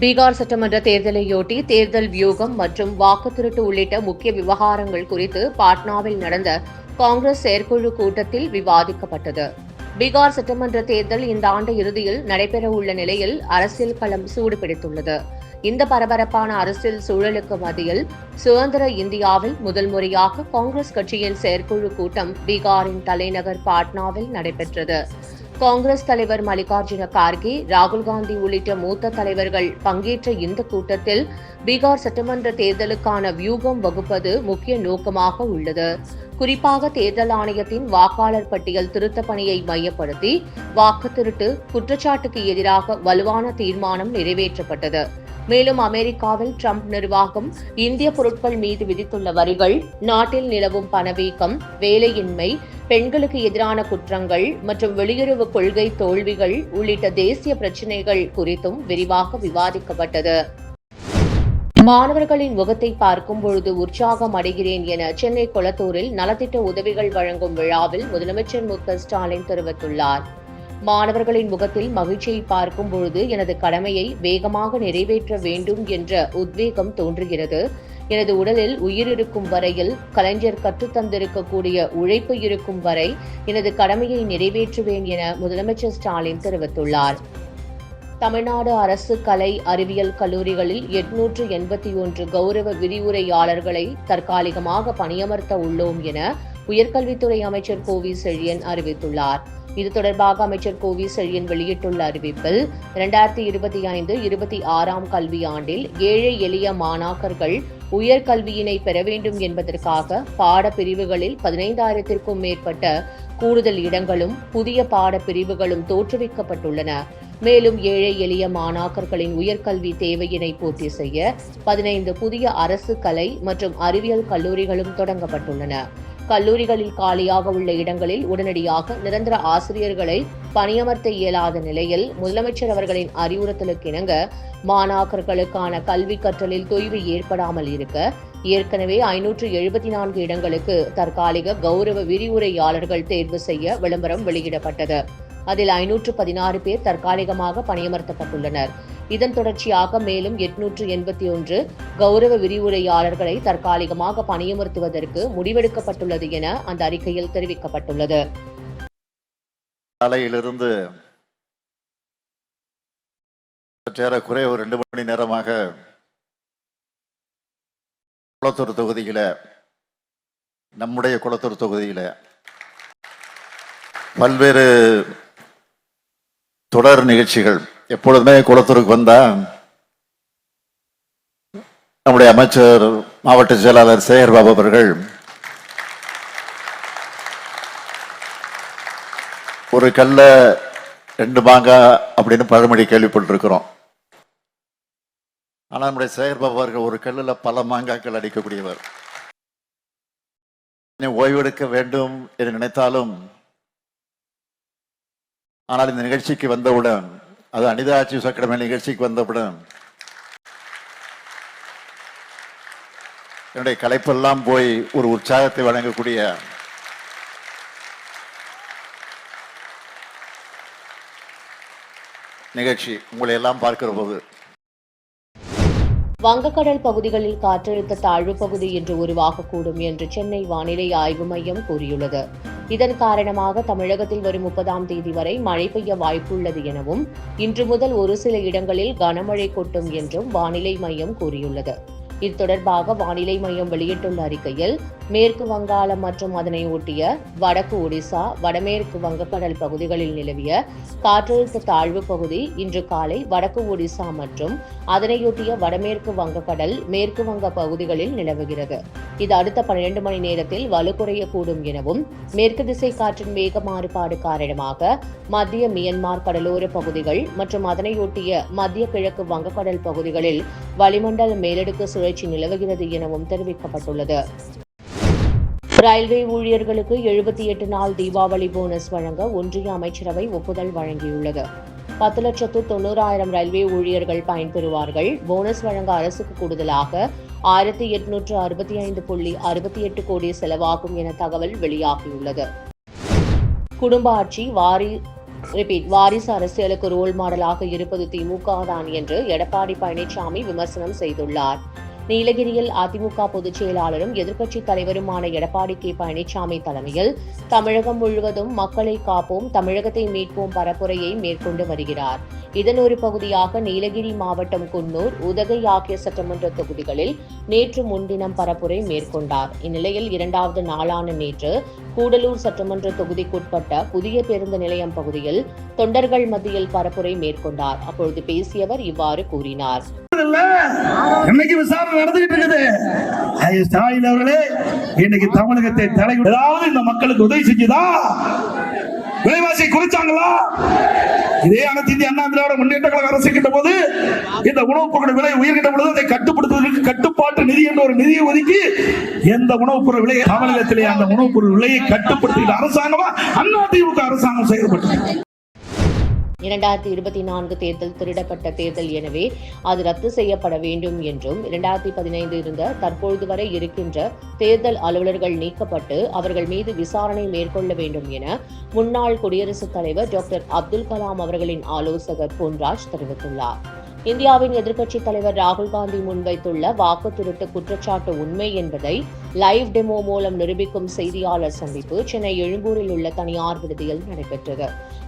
பீகார் சட்டமன்ற தேர்தலையொட்டி தேர்தல் வியூகம் மற்றும் வாக்கு திருட்டு உள்ளிட்ட முக்கிய விவகாரங்கள் குறித்து பாட்னாவில் நடந்த காங்கிரஸ் செயற்குழு கூட்டத்தில் விவாதிக்கப்பட்டது. பீகார் சட்டமன்ற தேர்தல் இந்த ஆண்டு இறுதியில் நடைபெறவுள்ள நிலையில் அரசியல் களம் சூடுபிடித்துள்ளது. இந்த பரபரப்பான அரசியல் சூழலுக்கு மத்தியில் சுதந்திர இந்தியாவில் முதல் முறையாக காங்கிரஸ் கட்சியின் செயற்குழு கூட்டம் பீகாரின் தலைநகர் பாட்னாவில் நடைபெற்றது. காங்கிரஸ் தலைவர் மல்லிகார்ஜுன கார்கே ராகுல் காந்தி உள்ளிட்ட மூத்த தலைவர்கள் பங்கேற்ற இந்த கூட்டத்தில் பீகார் சட்டமன்ற தேர்தலுக்கான வியூகம் வகுப்பது முக்கிய நோக்கமாக உள்ளது. குறிப்பாக தேர்தல் ஆணையத்தின் வாக்காளர் பட்டியல் திருத்த பணியை மையப்படுத்தி வாக்கு திருட்டு குற்றச்சாட்டுக்கு எதிராக வலுவான தீர்மானம் நிறைவேற்றப்பட்டது. மேலும் அமெரிக்காவில் ட்ரம்ப் நிர்வாகம் இந்திய பொருட்கள் மீது விதித்துள்ள வரிகள் நாட்டில் நிலவும் பணவீக்கம் வேலையின்மை பெண்களுக்கு எதிரான குற்றங்கள் மற்றும் வெளியுறவு கொள்கை தோல்விகள் உள்ளிட்ட தேசிய பிரச்சினைகள் குறித்தும் விரிவாக விவாதிக்கப்பட்டது. மாணவர்களின் முகத்தை பார்க்கும் பொழுது உற்சாகம் அடைகிறேன் என சென்னை கொளத்தூரில் நலத்திட்ட உதவிகள் வழங்கும் விழாவில் முதலமைச்சர் மு ஸ்டாலின் தெரிவித்துள்ளார். மாணவர்களின் முகத்தில் மகிழ்ச்சியை பார்க்கும் பொழுது எனது கடமையை வேகமாக நிறைவேற்ற வேண்டும் என்ற உத்வேகம் தோன்றுகிறது. எனது உடலில் உயிர் இருக்கும் வரையில் கலைஞர் கற்றுத்தந்திருக்கக்கூடிய உழைப்பு இருக்கும் வரை எனது கடமையை நிறைவேற்றுவேன் என முதலமைச்சர் ஸ்டாலின் தெரிவித்துள்ளார். தமிழ்நாடு அரசு கலை அறிவியல் கல்லூரிகளில் எட்நூற்று எண்பத்தி ஒன்று கௌரவ விரிவுரையாளர்களை தற்காலிகமாக பணியமர்த்த உள்ளோம் என உயர்கல்வித்துறை அமைச்சர் கோவி செழியன் அறிவித்துள்ளார். இது தொடர்பாக அமைச்சர் கோவி செழியன் வெளியிட்டுள்ள அறிவிப்பில் இரண்டாயிரத்தி இருபத்தி ஐந்து இருபத்தி ஆறாம் கல்வியாண்டில் ஏழை எளிய மாணாக்கர்கள் உயர்கல்வியினை பெற வேண்டும் என்பதற்காக பாடப்பிரிவுகளில் பதினைந்தாயிரத்திற்கும் மேற்பட்ட கூடுதல் இடங்களும் புதிய பாடப்பிரிவுகளும் தோற்றுவிக்கப்பட்டுள்ளன. மேலும் ஏழை எளிய மாணாக்கர்களின் உயர்கல்வி தேவையினை பூர்த்தி செய்ய பதினைந்து புதிய அரசு கலை மற்றும் அறிவியல் கல்லூரிகளும் தொடங்கப்பட்டுள்ளன. கல்லூரிகளில் காலியாக உள்ள இடங்களில் உடனடியாக நிரந்தர ஆசிரியர்களை பணியமர்த்த இயலாத நிலையில் முதலமைச்சர் அவர்களின் அறிவுறுத்தலுக்கிணங்க மாணாக்கர்களுக்கான கல்வி கற்றலில் தொய்வு ஏற்படாமல் இருக்க ஏற்கனவே ஐநூற்று எழுபத்தி நான்கு இடங்களுக்கு தற்காலிக கௌரவ விரிவுரையாளர்கள் தேர்வு செய்ய விளம்பரம் வெளியிடப்பட்டது. அதில் ஐநூற்று பதினாறு பேர் தற்காலிகமாக பணியமர்த்தப்பட்டுள்ளனர். இதன் தொடர்ச்சியாக மேலும் எட்நூற்று எண்பத்தி ஒன்று கௌரவ விரிவுரையாளர்களை தற்காலிகமாக பணியமர்த்துவதற்கு முடிவெடுக்கப்பட்டுள்ளது என அந்த அறிக்கையில் தெரிவிக்கப்பட்டுள்ளது. காலையிலிருந்து குறைய ஒரு ரெண்டு மணி நேரமாக குளத்தூர் தொகுதியில நம்முடைய குளத்தூர் தொகுதியில பல்வேறு தொடர் நிகழ்ச்சிகள் எப்பொழுதுமே குளத்தூருக்கு வந்தா நம்முடைய அமைச்சர் மாவட்ட செயலாளர் சேகர் பாபு அவர்கள் ஒரு கல்ல ரெண்டு மாங்காய் அப்படின்னு பழமொழி கேள்விப்பட்டிருக்கிறோம். ஆனால் நம்முடைய சேகர் பாபு அவர்கள் ஒரு கல்லில் பல மாங்காய்கள் அடிக்கக்கூடியவர். ஓய்வெடுக்க வேண்டும் என்று நினைத்தாலும் ஆனால் இந்த நிகழ்ச்சிக்கு வந்தவுடன் அது அனிதாட்சி சக்கரமே நிகழ்ச்சிக்கு வந்தவுடன் என்னுடைய கலைப்பெல்லாம் போய் ஒரு உற்சாகத்தை வழங்கக்கூடிய நிகழ்ச்சி உங்களை எல்லாம் பார்க்கிற போது வங்கக்கடல் பகுதிகளில் காற்றழுத்த தாழ்வு பகுதி இன்று உருவாகக்கூடும் என்று சென்னை வானிலை ஆய்வு மையம் கூறியுள்ளது. இதன் காரணமாக தமிழகத்தில் வரும் முப்பதாம் தேதி வரை மழை பெய்ய வாய்ப்புள்ளது எனவும் இன்று முதல் ஒரு சில இடங்களில் கனமழை கொட்டும் என்றும் வானிலை மையம் கூறியுள்ளது. இது தொடர்பாக வானிலை மையம் வெளியிட்டுள்ள அறிக்கையில் மேற்கு வங்காளம் மற்றும் அதனை ஒட்டிய வடக்கு ஒடிசா வடமேற்கு வங்கக்கடல் பகுதிகளில் நிலவிய காற்றழுத்த தாழ்வு பகுதி இன்று காலை வடக்கு ஒடிசா மற்றும் அதனையொட்டிய வடமேற்கு வங்கக்கடல் மேற்கு வங்க பகுதிகளில் நிலவுகிறது. இது அடுத்த பன்னிரண்டு மணி நேரத்தில் வலுக்குறையக்கூடும் எனவும் மேற்கு திசை காற்றின் வேக மாறுபாடு காரணமாக மத்திய மியன்மார் கடலோர பகுதிகள் மற்றும் அதனையொட்டிய மத்திய கிழக்கு வங்கக்கடல் பகுதிகளில் வளிமண்டல மேலடுக்கு சுழற்சி நிலவுகிறது எனவும் தெரிவிக்கப்பட்டுள்ளது. ரயில்வே ஊழியர்களுக்கு எழுபத்தி எட்டு நாள் தீபாவளி போனஸ் வழங்க ஒன்றிய அமைச்சரவை ஒப்புதல் வழங்கியுள்ளது. பத்து லட்சத்து தொண்ணூறாயிரம் ரயில்வே ஊழியர்கள் பயன்பெறுவார்கள். போனஸ் வழங்க அரசுக்கு கூடுதலாக ஆயிரத்தி எட்நூற்று அறுபத்தி ஐந்து புள்ளி அறுபத்தி எட்டு கோடி செலவாகும் என தகவல் வெளியாகியுள்ளது. குடும்ப ஆட்சி வாரி ரிப்பீட் வாரிசு அரசியலுக்கு ரோல் மாடலாக இருப்பது திமுக தான் என்று எடப்பாடி பழனிசாமி விமர்சனம் செய்துள்ளார். நீலகிரியில் அதிமுக பொதுச் செயலாளரும் எதிர்க்கட்சித் தலைவருமான எடப்பாடி கே பழனிசாமி தலைமையில் தமிழகம் முழுவதும் மக்களை காப்போம் தமிழகத்தை மீட்போம் பரப்புரையை மேற்கொண்டு வருகிறார். இதன் ஒரு பகுதியாக நீலகிரி மாவட்டம் குன்னூர் உதகை ஆகிய சட்டமன்ற தொகுதிகளில் நேற்று முன்தினம் பரப்புரை மேற்கொண்டார். இந்நிலையில் இரண்டாவது நாளான நேற்று கூடலூர் சட்டமன்ற தொகுதிக்குட்பட்ட புதிய பேருந்து நிலையம் பகுதியில் தொண்டர்கள் மத்தியில் பரப்புரை மேற்கொண்டார். அப்பொழுது பேசியவர் இவ்வாறு கூறினார். இல்ல நடந்துகிட்டு இருக்குது. ஸ்டாலின் அவர்களே இன்னைக்கு தமிழகத்தை தலை ஏதாவது இந்த மக்களுக்கு உதவி செஞ்சுதா? விலைவாசி குறைச்சாங்களா? இதே அனைத்து இந்திய அண்ணா திராவிட முன்னேற்ற கழக அரசு கிட்ட போது இந்த உணவுப் பொருள் விலை உயர்கிட்ட பொழுது அதை கட்டுப்படுத்துவதற்கு கட்டுப்பாட்டு நிதி என்ற ஒரு நிதியை ஒதுக்கி எந்த உணவுப் பொருள் விலையை தமிழகத்திலே அந்த உணவுப் பொருள் விலையை கட்டுப்படுத்துகிற அரசாங்கமா? அண்ணா அரசாங்கம் செயல்பட்டு இரண்டாயிரத்தி இருபத்தி நான்கு தேர்தல் திருடப்பட்ட தேர்தல் எனவே அது ரத்து செய்யப்பட வேண்டும் என்றும் இரண்டாயிரத்தி பதினைந்து இருந்த தற்பொழுது வரை இருக்கின்ற தேர்தல் அலுவலர்கள் நீக்கப்பட்டு அவர்கள் மீது விசாரணை மேற்கொள்ள வேண்டும் என முன்னாள் குடியரசுத் தலைவர் டாக்டர் அப்துல் கலாம் அவர்களின் ஆலோசகர் பொன்ராஜ் தெரிவித்துள்ளார். இந்தியாவின் எதிர்க்கட்சித் தலைவர் ராகுல் காந்தி முன்வைத்துள்ள வாக்கு திருட்டு குற்றச்சாட்டு உண்மை என்பதை லைவ் டெமோ மூலம் நிரூபிக்கும் செய்தியாளர் சந்திப்பு சென்னை எழும்பூரில் உள்ள தனியார் விடுதியில் நடைபெற்றது.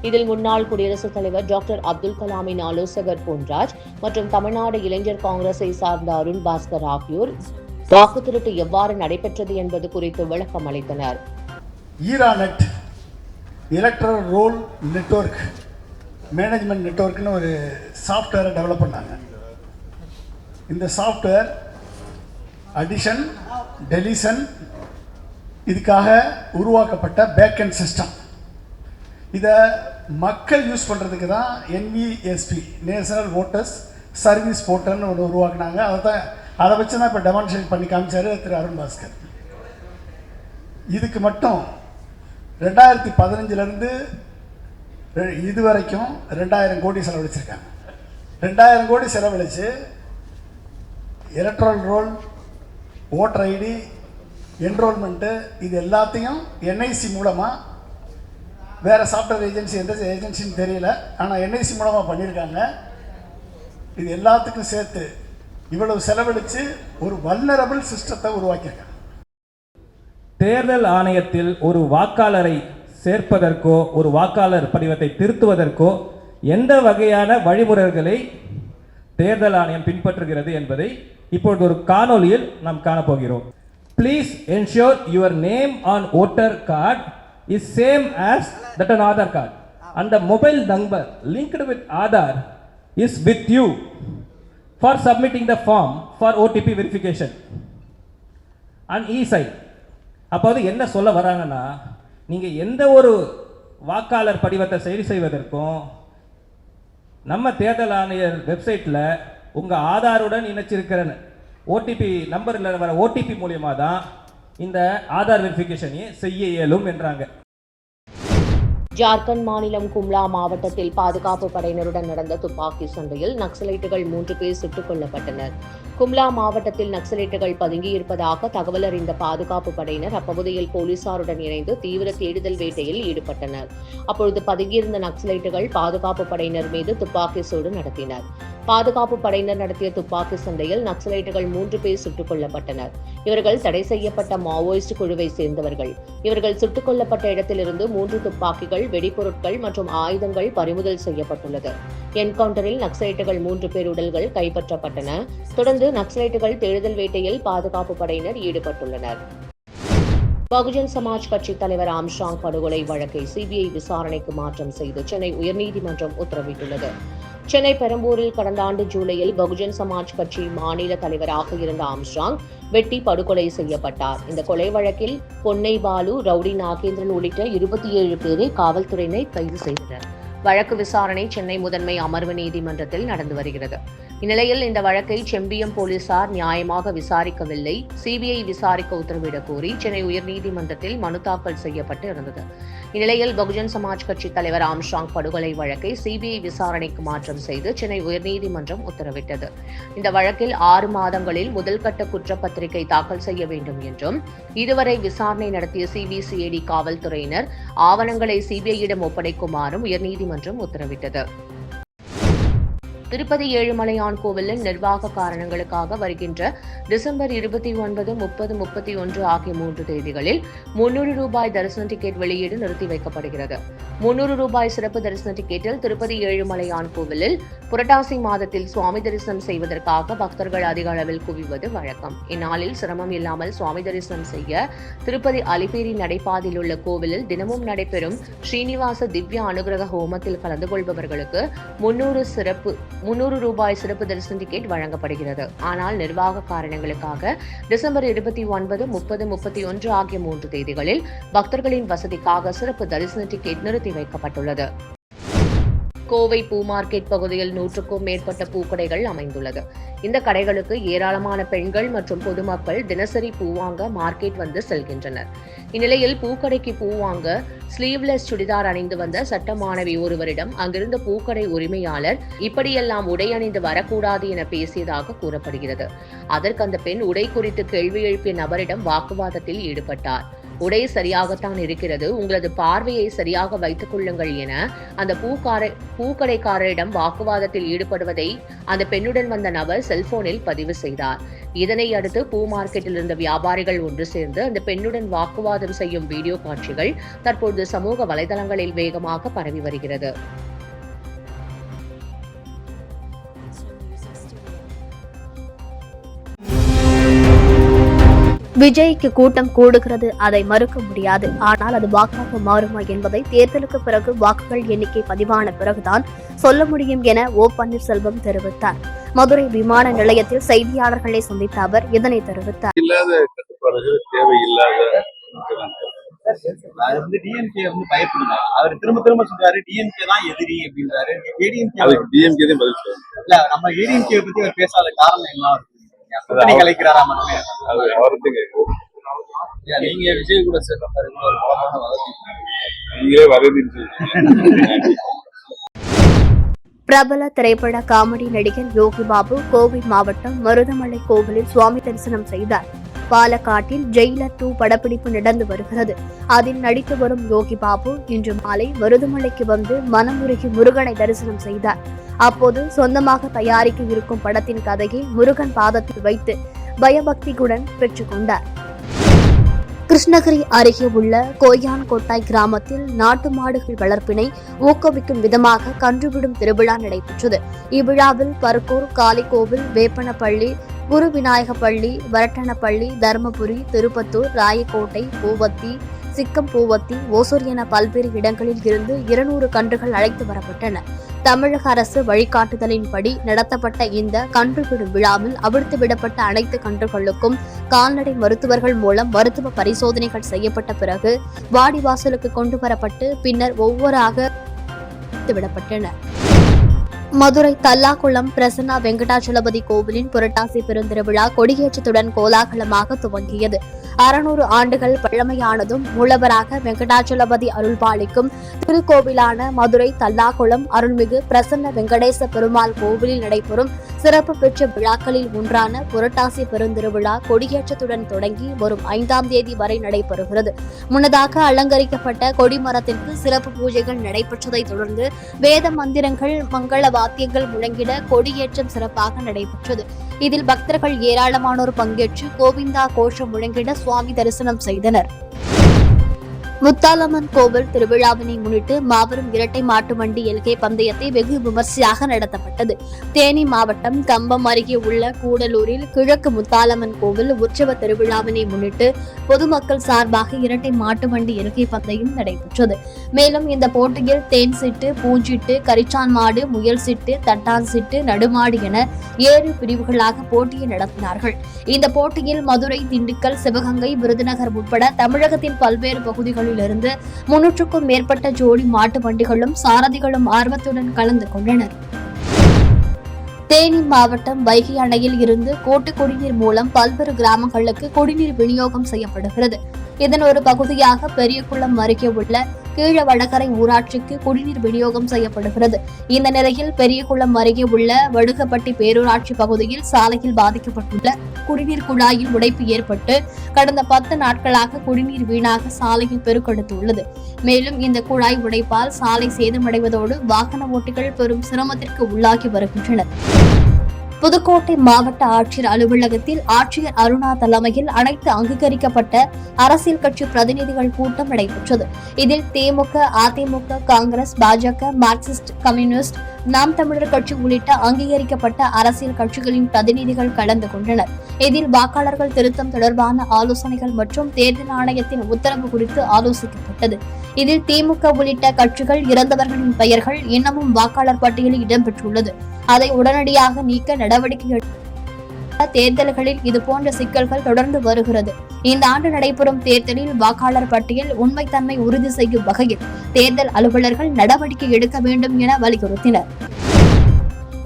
இதில் முன்னாள் குடியரசுத் தலைவர் டாக்டர் அப்துல் கலாமின் ஆலோசகர் பொன்ராஜ் மற்றும் தமிழ்நாடு இளைஞர் காங்கிரஸை சார்ந்த அருண் பாஸ்கர் ஆகியோர் வாக்கு திருட்டு எவ்வாறு நடைபெற்றது என்பது குறித்து விளக்கம் அளித்தனர். ERONET electoral roll network management நெட்ஒர்க்னு ஒரு சாஃப்ட்வேரை டெவலப் பண்ணாங்க. இந்த சாஃப்ட்வேர் அடிஷன் டெலிஷன் இதுக்காக உருவாக்கப்பட்ட பேக்கெண்ட் சிஸ்டம் இதை மக்கள் யூஸ் பண்ணுறதுக்கு தான் என்விஎஸ்பி நேஷனல் ஓட்டர்ஸ் சர்வீஸ் போர்ட்டல்னு ஒன்று உருவாக்குனாங்க. அதை தான் அதை வச்சு தான் இப்போ டெமான்ஸ்ட்ரேட் பண்ணி காமிச்சார் திரு அருண் பாஸ்கர். இதுக்கு மட்டும் ரெண்டாயிரத்தி பதினஞ்சுலேருந்து இது வரைக்கும் ரெண்டாயிரம் கோடி செலவழிச்சிருக்காங்க. ரெண்டாயிரம் கோடி செலவழித்து electoral roll voter ID enrolment இது எல்லாத்தையும் என்ஐசி மூலமாக வேறு சாஃப்ட்வேர் ஏஜென்சி எந்த ஏஜென்சின்னு தெரியல ஆனால் என்ஐசி மூலமாக பண்ணியிருக்காங்க இது எல்லாத்துக்கும் சேர்த்து இவ்வளவு செலவழித்து ஒரு வல்னரபிள் சிஸ்டத்தை உருவாக்கியிருக்காங்க. தேர்தல் ஆணையத்தில் ஒரு வாக்காளரை சேர்ப்பதற்கோ ஒரு வாக்காளர் படிவத்தை திருத்துவதற்கோ எந்த வகையான வழிமுறைகளை தேர்தல் ஆணையம் பின்பற்றுகிறது என்பதை இப்பொழுது ஒரு காணொலியில் நாம் காணப்போகிறோம். Please ensure your name on voter card is same as that on Aadhaar card அந்த mobile number linked with Aadhaar is with you for submitting the form for OTP verification and இசை அப்போது என்ன சொல்ல வராங்கன்னா நீங்கள் எந்த ஒரு வாக்காளர் படிவத்தை சரி செய்வதற்கும் நம்ம தேர்தல் ஆணையர் வெப்சைட்டில் உங்கள் ஆதாருடன் இணைச்சிருக்கிற ஓடிபி நம்பரில் வர ஓடிபி மூலியமாக தான் இந்த ஆதார் வெரிஃபிகேஷனையே செய்ய இயலும் என்றாங்க. ஜார்க்கண்ட் மாநிலம் கும்லா மாவட்டத்தில் பாதுகாப்பு படையினருடன் நடந்த துப்பாக்கி சண்டையில் நக்சலைட்டுகள் மூன்று பேர் சுட்டுக் கொல்லப்பட்டனர். கும்லா மாவட்டத்தில் நக்சலைட்டுகள் பதுங்கியிருப்பதாக தகவல் அறிந்த பாதுகாப்பு படையினர் அப்பகுதியில் போலீசாருடன் இணைந்து தீவிர தேடுதல் வேட்டையில் ஈடுபட்டனர். அப்பொழுது பதுங்கியிருந்த நக்சலைட்டுகள் பாதுகாப்பு படையினர் மீது துப்பாக்கி சூடு நடத்தினர். பாதுகாப்பு படையினர் நடத்திய துப்பாக்கி சண்டையில் நக்சலைட்டுகள் மூன்று பேர் சுட்டுக் கொல்லப்பட்டனர். இவர்கள் தடை செய்யப்பட்ட மாவோயிஸ்ட் குழுவை சேர்ந்தவர்கள். இவர்கள் சுட்டுக் கொல்லப்பட்ட இடத்திலிருந்து மூன்று துப்பாக்கிகள் வெடிபொருட்கள் மற்றும் ஆயுதங்கள் பறிமுதல் செய்யப்பட்டுள்ளது. என்கவுண்டரில் நக்சலைட்டுகள் மூன்று பேர் உடல்கள் கைப்பற்றப்பட்டன. தொடர்ந்து நக்சலைட்டுகள் தேடுதல் வேட்டையில் பாதுகாப்பு படையினர் ஈடுபட்டுள்ளனர். பகுஜன் சமாஜ் கட்சி தலைவர் ஆம்ஷாங் படுகொலை வழக்கை சிபிஐ விசாரணைக்கு மாற்றம் செய்து சென்னை உயர்நீதிமன்றம் உத்தரவிட்டுள்ளது. சென்னை பெரம்பூரில் கடந்த ஆண்டு ஜூலையில் பகுஜன் சமாஜ் கட்சி மாநில தலைவராக இருந்த ஆம்ஸ்ட்ராங் வெட்டி படுகொலை செய்யப்பட்டார். இந்த கொலை வழக்கில் பொன்னை பாலு ரவுடி நாகேந்திரன் உள்ளிட்ட இருபத்தி ஏழு பேரை காவல்துறையினர் கைது செய்தனர். வழக்கு விசாரணை சென்னை முதன்மை அமர்வு நீதிமன்றத்தில் நடந்து வருகிறது. இந்நிலையில் இந்த வழக்கை செம்பியம் போலீசார் நியாயமாக விசாரிக்கவில்லை. சிபிஐ விசாரிக்க உத்தரவிடக் கோரி சென்னை உயர்நீதிமன்றத்தில் மனு தாக்கல் செய்யப்பட்டு இருந்தது. இந்நிலையில் பகுஜன் சமாஜ் கட்சி தலைவர் ஆம்ஸ்ட்ராங் படுகொலை வழக்கை சிபிஐ விசாரணைக்கு மாற்றம் செய்து சென்னை உயர்நீதிமன்றம் உத்தரவிட்டது. இந்த வழக்கில் ஆறு மாதங்களில் முதல்கட்ட குற்றப்பத்திரிகை தாக்கல் செய்ய வேண்டும் என்றும் இதுவரை விசாரணை நடத்திய சிபிசிஐடி காவல்துறையினர் ஆவணங்களை சிபிஐயிடம் ஒப்படைக்குமாறும் உயர்நீதிமன்றம் உத்தரவிட்டது. திருப்பதி ஏழுமலையான் கோவிலில் நிர்வாக காரணங்களுக்காக வருகின்ற டிசம்பர் இருபத்தி ஒன்பது முப்பது முப்பத்தி ஒன்று ஆகிய மூன்று தேதிகளில் முன்னூறு ரூபாய் தரிசன டிக்கெட் வெளியீடு நிறுத்தி வைக்கப்படுகிறது. முன்னூறு ரூபாய் சிறப்பு தரிசன டிக்கெட்டில் திருப்பதி ஏழுமலையான் கோவிலில் புரட்டாசி மாதத்தில் சுவாமி தரிசனம் செய்வதற்காக பக்தர்கள் அதிக அளவில் குவிவது வழக்கம். இந்நாளில் சிரமம் இல்லாமல் சுவாமி தரிசனம் செய்ய திருப்பதி அலிபேரி நடைபாதையில் உள்ள கோவிலில் தினமும் நடைபெறும் ஸ்ரீனிவாச திவ்ய அனுகிரக ஹோமத்தில் கலந்து கொள்பவர்களுக்கு முன்னூறு சிறப்பு முன்னூறு ரூபாய் சிறப்பு தரிசன டிக்கெட் வழங்கப்படுகிறது. ஆனால் நிர்வாக காரணங்களுக்காக டிசம்பர் இருபத்தி ஒன்பது முப்பது முப்பத்தி ஒன்று ஆகிய மூன்று தேதிகளில் பக்தர்களின் வசதிக்காக சிறப்பு தரிசன டிக்கெட் நிறுத்தி வைக்கப்பட்டுள்ளது. கோவை பூ மார்க்கெட் பகுதியில் நூற்றுக்கும் மேற்பட்ட பூக்கடைகள் அமைந்துள்ளது. இந்த கடைகளுக்கு ஏராளமான பெண்கள் மற்றும் பொதுமக்கள் தினசரி பூ வாங்க மார்க்கெட் வந்து செல்கின்றனர். இந்நிலையில் பூக்கடைக்கு பூ வாங்க ஸ்லீவ்லெஸ் சுடிதார் அணிந்து வந்த சட்ட மாணவி ஒருவரிடம் அங்கிருந்த பூக்கடை உரிமையாளர் இப்படியெல்லாம் உடை அணிந்து வரக்கூடாது என பேசியதாக கூறப்படுகிறது. அதற்கு அந்த பெண் உடை குறித்து கேள்வி எழுப்பிய நபரிடம் வாக்குவாதத்தில் ஈடுபட்டார். உடை சரியாகத்தான் இருக்கிறது. உங்களது பார்வையை சரியாக வைத்துக் கொள்ளுங்கள் என அந்த பூக்கார பூக்கடைக்காரரிடம் வாக்குவாதத்தில் ஈடுபடுவதை அந்த பெண்ணுடன் வந்த நபர் செல்போனில் பதிவு செய்தார். இதனை அடுத்து பூ மார்க்கெட்டில் இருந்த வியாபாரிகள் ஒன்று சேர்ந்து அந்த பெண்ணுடன் வாக்குவாதம் செய்யும் வீடியோ காட்சிகள் தற்போது சமூக வலைதளங்களில் வேகமாக பரவி வருகிறது. விஜய்க்கு கூட்டம் கூடுகிறது அதை மறுக்க முடியாது. ஆனால் அது வாக்காக மாறுமா என்பதை தேர்தலுக்கு பிறகு வாக்குகள் எண்ணிக்கை பதிவான பிறகுதான் சொல்ல முடியும் என ஓ பன்னீர்செல்வம் தெரிவித்தார். மதுரை விமான நிலையத்தில் செய்தியாளர்களை சந்தித்த அவர் இதனை தெரிவித்தார். அவர் திரும்ப திரும்ப சொல்றாரு டிஎம்கே தான் எதிரி அப்படின்றாரு. ஏடிஎம்கே நம்ம ஏடிஎம்கே பத்தி அவர் பேசாத காரணம் என்ன? அது நீங்க விஜய் கூட சேர்ந்த நீங்களே வரதுன்னு பிரபல திரைப்பட காமெடி நடிகர் யோகி பாபு கோவை மாவட்டம் மருதமலை கோவிலில் சுவாமி தரிசனம் செய்தார். பாலக்காட்டில் ஜெயிலர் டூ படப்பிடிப்பு நடந்து வருகிறது. அதில் நடித்து வரும் யோகி பாபு இன்று மாலை மருதமலைக்கு வந்து மனமுருகி முருகனை தரிசனம் செய்தார். அப்போது சொந்தமாக தயாரிக்க இருக்கும் படத்தின் கதையை முருகன் பாதத்தில் வைத்து பயபக்தியுடன் பெற்றுக்கொண்டார் கிருஷ்ணகிரி அருகே உள்ள கோயான்கோட்டாய் கிராமத்தில் நாட்டு மாடுகள் வளர்ப்பினை ஊக்குவிக்கும் விதமாக கன்றுவிடும் திருவிழா நடைபெற்றது. இவ்விழாவில் பருக்கூர் காளிகோவில் வேப்பனப்பள்ளி குரு விநாயகப்பள்ளி வரட்டனப்பள்ளி தருமபுரி திருப்பத்தூர் ராயக்கோட்டை பூவத்தி சிக்கம் பூவத்தி ஓசூர் என பல்வேறு இடங்களில் இருந்து இருநூறு கன்றுகள் அழைத்து வரப்பட்டன. தமிழக அரசு வழிகாட்டுதலின்படி நடத்தப்பட்ட இந்த கன்றுவிடும் விழாவில் அவிழ்த்து விடப்பட்ட அனைத்து கன்றுகளுக்கும் கால்நடை மருத்துவர்கள் மூலம் மருத்துவ பரிசோதனைகள் செய்யப்பட்ட பிறகு வாடிவாசலுக்கு கொண்டு வரப்பட்டு பின்னர் ஒவ்வொருவராக விடப்பட்டன. மதுரை தல்லாக்குளம் பிரசன்னா வெங்கடாச்சலபதி கோவிலின் புரட்டாசி பெருந்திருவிழா கொடியேற்றத்துடன் கோலாகலமாக துவங்கியது. அறுநூறு ஆண்டுகள் பழமையானதும் மூலவராக வெங்கடாச்சலபதி அருள்பாலிக்கும் திருக்கோவிலான மதுரை தல்லாக்குளம் அருள்மிகு பிரசன்ன வெங்கடேச பெருமாள் கோவிலில் நடைபெறும் சிறப்பு பெற்ற விழாக்களில் ஒன்றான புரட்டாசி பெருந்திருவிழா கொடியேற்றத்துடன் தொடங்கி வரும் ஐந்தாம் தேதி வரை நடைபெறுகிறது. முன்னதாக அலங்கரிக்கப்பட்ட கொடிமரத்திற்கு சிறப்பு பூஜைகள் நடைபெற்றதைத் தொடர்ந்து வேத மந்திரங்கள் மங்கள வாத்தியங்கள் முழங்கிட கொடியேற்றம் சிறப்பாக நடைபெற்றது. இதில் பக்தர்கள் ஏராளமானோர் பங்கேற்று கோவிந்தா கோஷம் முழங்கிட சுவாமி தரிசனம் செய்தனர். முத்தாலம்மன் கோவில் திருவிழாவினை முன்னிட்டு மாபெரும் இரட்டை மாட்டு வண்டி எல்கை பந்தயத்தை வெகு விமர்சையாக நடத்தப்பட்டது. தேனி மாவட்டம் கம்பம் அருகே உள்ள கூடலூரில் கிழக்கு முத்தாலம்மன் கோவில் உற்சவ திருவிழாவினை முன்னிட்டு பொதுமக்கள் சார்பாக இரட்டை மாட்டு வண்டி எல்கை பந்தயம் நடைபெற்றது. மேலும் இந்த போட்டியில் தேன் சிட்டு பூஞ்சிட்டு கரிச்சான் மாடு முயல் சிட்டு தட்டான் சிட்டு நடுமாடு என ஏழு பிரிவுகளாக போட்டியை நடத்தினார்கள். இந்த போட்டியில் மதுரை திண்டுக்கல் சிவகங்கை விருதுநகர் உட்பட தமிழகத்தின் பல்வேறு நாளிலிருந்து முன்னூற்றுக்கும் மேற்பட்ட ஜோடி மாட்டு வண்டிகளும் சாரதிகளும் ஆர்வத்துடன் கலந்து கொண்டனர். தேனி மாவட்டம் வைகை அணையில் இருந்து கோட்டு குடிநீர் மூலம் பல்வேறு கிராமங்களுக்கு குடிநீர் விநியோகம் செய்யப்படுகிறது. இதன் ஒரு பகுதியாக பெரியகுளம் அருகே உள்ள கீழ வடகரை ஊராட்சிக்கு குடிநீர் விநியோகம் செய்யப்படுகிறது. இந்த நிலையில் பெரியகுளம் அருகே உள்ள வடுகப்பட்டி பேரூராட்சி பகுதியில் சாலையில் பாதிக்கப்பட்டுள்ள குடிநீர் குழாயில் உடைப்பு ஏற்பட்டு கடந்த பத்து நாட்களாக குடிநீர் வீணாக சாலையில் பெருக்கெடுத்துள்ளது. மேலும் இந்த குழாய் உடைப்பால் சாலை சேதமடைவதோடு வாகன ஓட்டிகள் பெரும் சிரமத்திற்கு உள்ளாகி வருகின்றனர். புதுக்கோட்டை மாவட்ட ஆட்சியர் அலுவலகத்தில் ஆட்சியர் அருணா தலைமையில் அனைத்து அங்கீகரிக்கப்பட்ட அரசியல் கட்சி பிரதிநிதிகள் கூட்டம் நடைபெற்றது. இதில் திமுக அதிமுக காங்கிரஸ் பாஜக மார்க்சிஸ்ட் கம்யூனிஸ்ட் நாம் தமிழர் கட்சி உள்ளிட்ட அங்கீகரிக்கப்பட்ட அரசியல் கட்சிகளின் பிரதிநிதிகள் கலந்து கொண்டனர். இதில் வாக்காளர்கள் திருத்தம் தொடர்பான ஆலோசனைகள் மற்றும் தேர்தல் ஆணையத்தின் உத்தரவு குறித்து ஆலோசிக்கப்பட்டது. இதில் திமுக உள்ளிட்ட கட்சிகள் இறந்தவர்களின் பெயர்கள் இன்னமும் வாக்காளர் பட்டியலில் இடம்பெற்றுள்ளது அதை உடனடியாக நீக்க நடவடிக்கை தேர்தல்களில் இதுபோன்ற சிக்கல்கள் தொடர்ந்து வருகிறது. இந்த ஆண்டு நடைபெறும் தேர்தலில் வாக்காளர் பட்டியல் உண்மைத்தன்மை உறுதி செய்யும் வகையில் தேர்தல் அலுவலர்கள் நடவடிக்கை எடுக்க வேண்டும் என வலியுறுத்தினர்.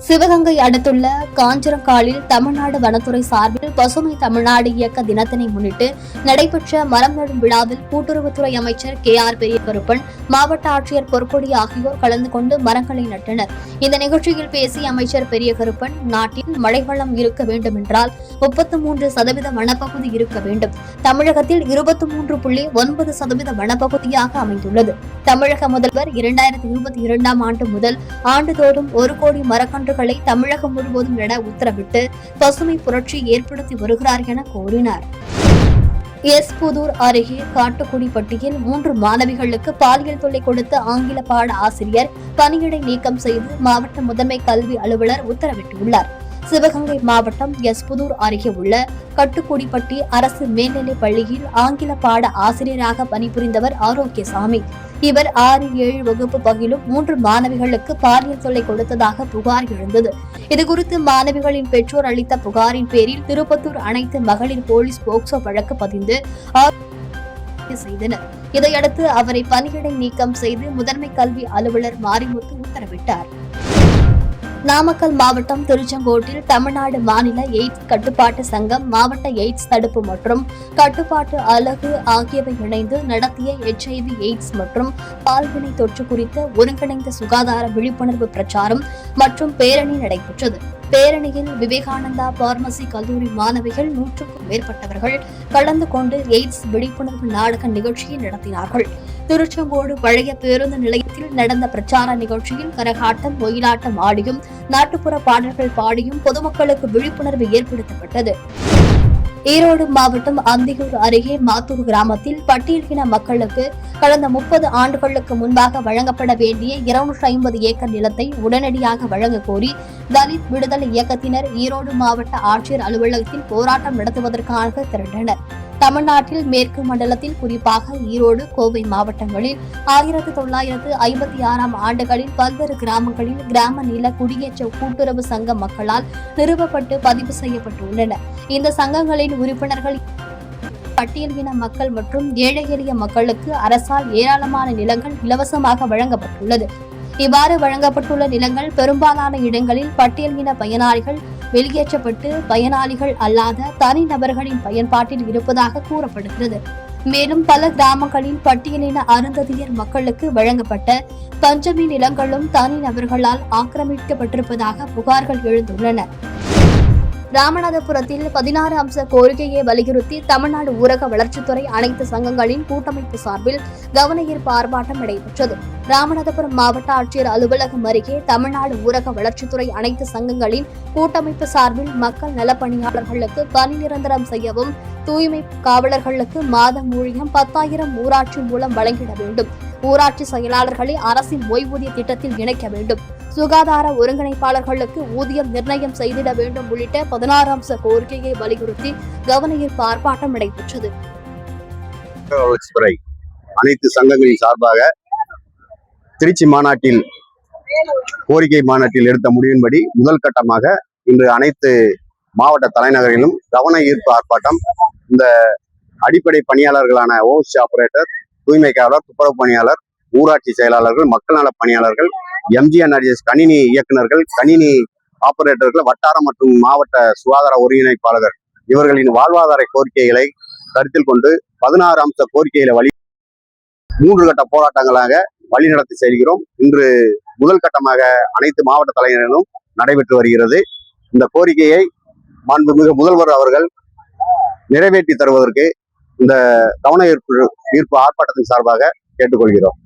சிவகங்கை அடுத்துள்ள காஞ்சரங்காலில் தமிழ்நாடு வனத்துறை சார்பில் பசுமை தமிழ்நாடு இயக்க தினத்தினை முன்னிட்டு நடைபெற்ற மரம் நடும் விழாவில் கூட்டுறவுத்துறை அமைச்சர் கே ஆர் பெரியகருப்பன் மாவட்ட ஆட்சியர் பொற்கொடி ஆகியோர் கலந்து கொண்டு மரங்களை நட்டனர். இந்த நிகழ்ச்சியில் பேசிய அமைச்சர் பெரியகருப்பன் நாட்டில் மழை வளம் இருக்க வேண்டும் என்றால் முப்பத்து மூன்று சதவீத வனப்பகுதி இருக்க வேண்டும். தமிழகத்தில் இருபத்தி மூன்று புள்ளி ஒன்பது சதவீத வனப்பகுதியாக அமைந்துள்ளது. தமிழக முதல்வர் இரண்டாயிரத்தி இருபத்தி இரண்டாம் ஆண்டு முதல் ஆண்டுதோறும் ஒரு கோடி மரக்கன்றுகளை தமிழகம் முழுவதும் நட உத்தரவிட்டு பசுமை புரட்சி ஏற்படுத்த வருகிறார் என கூறினார். எஸ் புதூர் அருகே காட்டுக்குடிப்பட்டியில் மூன்று மாணவிகளுக்கு பாலியல் தொல்லை கொடுத்த ஆங்கில பாட ஆசிரியர் பணியிடை நீக்கம் செய்து மாவட்ட முதன்மை கல்வி அலுவலர் உத்தரவிட்டுள்ளார். சிவகங்கை மாவட்டம் எஸ் புதூர் அருகே உள்ள கட்டுக்குடிப்பட்டி அரசு மேல்நிலைப் பள்ளியில் ஆங்கில பாட ஆசிரியராக பணிபுரிந்தவர் ஆரோக்கியசாமி. இவர் ஆறு ஏழு வகுப்பு பகிலும் மூன்று மாணவிகளுக்கு பாலியல் தொல்லை கொடுத்ததாக புகார் எழுந்தது. இதுகுறித்து மாணவிகளின் பெற்றோர் அளித்த புகாரின் பேரில் திருப்பத்தூர் அனைத்து மகளிர் போலீஸ் போக்சோ வழக்கு பதிந்து செய்தனர். இதையடுத்து அவரை பணியிடை நீக்கம் செய்து முதன்மை கல்வி அலுவலர் மாரிமுத்து உத்தரவிட்டார். நாமக்கல் மாவட்டம் திருச்செங்கோட்டில் தமிழ்நாடு மாநில எய்ட்ஸ் கட்டுப்பாட்டு சங்கம் மாவட்ட எய்ட்ஸ் தடுப்பு மற்றும் கட்டுப்பாட்டு அலகு ஆகியவை இணைந்து நடத்திய எச்ஐவி எய்ட்ஸ் மற்றும் பால்வினை தொற்று குறித்த ஒருங்கிணைந்த சுகாதார விழிப்புணர்வு பிரச்சாரம் மற்றும் பேரணி நடைபெற்றது. பேரணியில் விவேகானந்தா பார்மசி கல்லூரி மாணவிகள் நூற்றுக்கும் மேற்பட்டவர்கள் கலந்து கொண்டு எய்ட்ஸ் விழிப்புணர்வு நாடக நிகழ்ச்சியை நடத்தினார்கள். திருச்செங்கோடு பழைய பேருந்து நிலையத்தில் நடந்த பிரச்சார நிகழ்ச்சியில் கரகாட்டம் ஒயிலாட்டம் ஆடியும் நாட்டுப்புற பாடல்கள் பாடியும் பொதுமக்களுக்கு விழிப்புணர்வு ஏற்படுத்தப்பட்டது. ஈரோடு மாவட்டம் அந்தியூர் அருகே மாத்தூர் கிராமத்தில் பட்டியலின மக்களுக்கு கடந்த முப்பது ஆண்டுகளுக்கு முன்பாக வழங்கப்பட வேண்டிய இருநூற்றி ஐம்பது ஏக்கர் நிலத்தை உடனடியாக வழங்க கோரி தலித் விடுதலை இயக்கத்தினர் ஈரோடு மாவட்ட ஆட்சியர் அலுவலகத்தில் போராட்டம் நடத்துவதற்காக திரண்டனர். தமிழ்நாட்டில் மேற்கு மண்டலத்தில் குறிப்பாக ஈரோடு கோவை மாவட்டங்களில் ஆயிரத்தி தொள்ளாயிரத்து ஐம்பத்தி ஆறாம் ஆண்டுகளில் பல்வேறு கிராமங்களில் கிராம நில குடியேற்ற கூட்டுறவு சங்க மக்களால் நிறுவப்பட்டு பதிவு செய்யப்பட்டுள்ளன. இந்த சங்கங்களின் உறுப்பினர்கள் பட்டியலின மக்கள் மற்றும் ஏழை எளிய மக்களுக்கு அரசால் ஏராளமான நிலங்கள் இலவசமாக வழங்கப்பட்டுள்ளது. இவ்வாறு வழங்கப்பட்டுள்ள நிலங்கள் பெரும்பாலான இடங்களில் பட்டியலின பயனாளிகள் வெளியேற்றப்பட்டு பயனாளிகள் அல்லாத தனிநபர்களின் பயன்பாட்டில் இருப்பதாக கூறப்படுகிறது. மேலும் பல கிராமங்களில் பட்டியலின அருந்ததியர் மக்களுக்கு வழங்கப்பட்ட பஞ்சமி நிலங்களும் தனிநபர்களால் ஆக்கிரமிக்கப்பட்டிருப்பதாக புகார்கள் எழுந்துள்ளன. ராமநாதபுரத்தில் பதினாறு அம்ச கோரிக்கையை வலியுறுத்தி தமிழ்நாடு ஊரக வளர்ச்சித்துறை அனைத்து சங்கங்களின் கூட்டமைப்பு சார்பில் கவன ஈர்ப்பு ஆர்ப்பாட்டம் நடைபெற்றது. ராமநாதபுரம் மாவட்ட ஆட்சியர் அலுவலகம் அருகே தமிழ்நாடு ஊரக வளர்ச்சித்துறை அனைத்து சங்கங்களின் கூட்டமைப்பு சார்பில் மக்கள் நலப்பணியாளர்களுக்கு பணி நிரந்தரம் செய்யவும் தூய்மை காவலர்களுக்கு மாதம் ஊழியம் பத்தாயிரம் ஊராட்சி மூலம் வழங்கிட வேண்டும். ஊராட்சி செயலாளர்களை அரசின் ஓய்வூதிய திட்டத்தில் இணைக்க வேண்டும். சுகாதார ஒருங்கிணைப்பாளர்களுக்கு ஊதியம் நிர்ணயம் செய்திட வேண்டும் உள்ளிட்ட பதினாறு அம்ச கோரிக்கையை வலியுறுத்தி கவனஈர்ப்பு ஆர்ப்பாட்டம் நடைபெற்றது. அனைத்து சங்கங்களின் சார்பாக திருச்சி மாநாட்டில் கோரிக்கை மாநாட்டில் எடுத்த முடிவின்படி முதல் கட்டமாக இன்று அனைத்து மாவட்ட தலைநகரிலும் கவன ஈர்ப்பு ஆர்ப்பாட்டம் இந்த அடிப்படை பணியாளர்களான ஓசி ஆபரேட்டர் தூய்மைக்காரர் துப்புரவு பணியாளர் ஊராட்சி செயலாளர்கள் மக்கள் நல பணியாளர்கள் எம்ஜிஎன்ஆர்ஜிஎஸ் கணினி இயக்குநர்கள் கணினி ஆபரேட்டர்கள் வட்டார மற்றும் மாவட்ட சுகாதார ஒருங்கிணைப்பாளர்கள் இவர்களின் வாழ்வாதார கோரிக்கைகளை கருத்தில் கொண்டு பதினாறு அம்ச கோரிக்கைகளை வழி மூன்று கட்ட போராட்டங்களாக வழிநடத்தி செல்கிறோம். இன்று முதல் கட்டமாக அனைத்து மாவட்ட தலைவர்களும் நடைபெற்று வருகிறது. இந்த கோரிக்கையை மாண்புமிகு முதல்வர் அவர்கள் நிறைவேற்றி தருவதற்கு இந்த கவன ஈர்ப்பு ஈர்ப்பு ஆர்ப்பாட்டத்தின் சார்பாக கேட்டுக்கொள்கிறோம்.